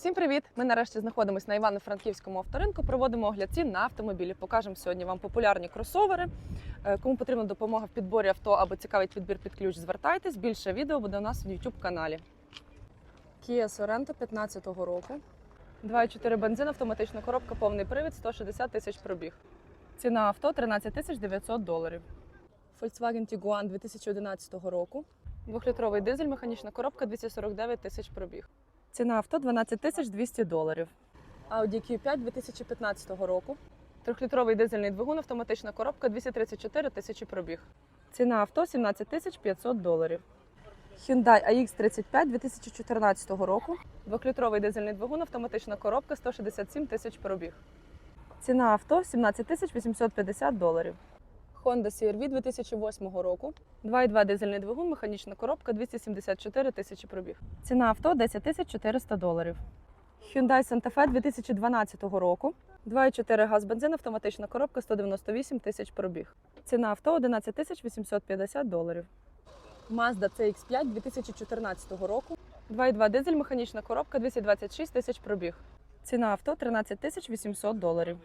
Всім привіт! Ми нарешті знаходимося на Івано-Франківському авторинку. Проводимо огляд цін на автомобілі. Покажемо сьогодні вам популярні кросовери. Е, Кому потрібна допомога в підборі авто або цікавить підбір під ключ, звертайтесь. Більше відео буде у нас в YouTube каналі. Kia Sorento 15-го року. 2,4 бензин, автоматична коробка, повний привід, 160 тисяч пробіг. Ціна авто 13 тисяч 900 доларів. Volkswagen Tiguan 2011 року. Двохлітровий дизель, механічна коробка, 249 тисяч пробіг. Ціна авто 12 тисяч 200 доларів. Audi Q5 2015 року. Трьохлітровий дизельний двигун, автоматична коробка, 234 тисячі пробіг. Ціна авто 17 тисяч 500 доларів. Hyundai AX35 2014 року. Двохлітровий дизельний двигун, автоматична коробка, 167 тисяч пробіг. Ціна авто 17 тисяч 850 доларів. Honda CR-V 2008 року. 2,2 дизельний двигун, механічна коробка, 274 тисячі пробіг. Ціна авто 10 тисяч 400 доларів. Hyundai Santa Fe 2012 року. 2,4 газ бензин, автоматична коробка, 198 тисяч пробіг. Ціна авто 11 тисяч 850 доларів. Mazda CX-5 2014 року. 2,2 дизель, механічна коробка, 226 тисяч пробіг. Ціна авто 13 тисяч 800 доларів.